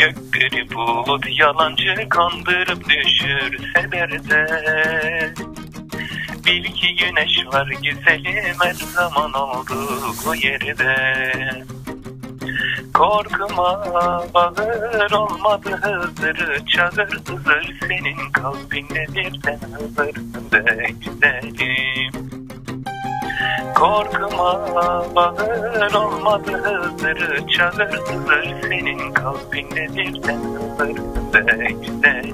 Gökleri bulut yalancı kandırıp düşürseler de Bil ki güneş var güzelim her zaman olduğu yerde. Korkma bağır olmadı hızır çağır hızır senin kalbinde birden hızır de güzelim Korkma bağır olmadı hızır çağır hızır senin birden hızır de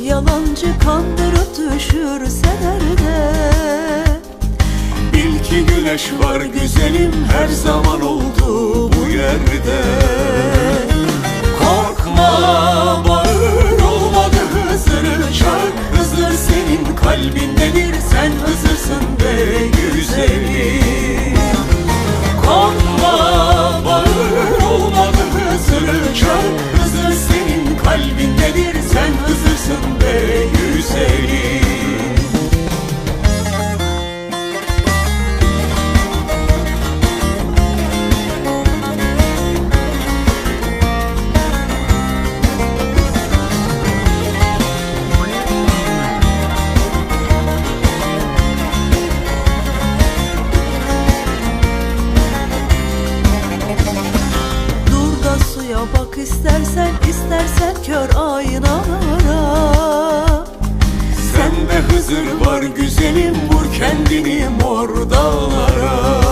yalancı kandırıp düşürseler de Bil ki güneş var güzelim her zaman oldu istersen istersen kör aynalara. Sende Hızır var güzelim vur kendini mor dağlara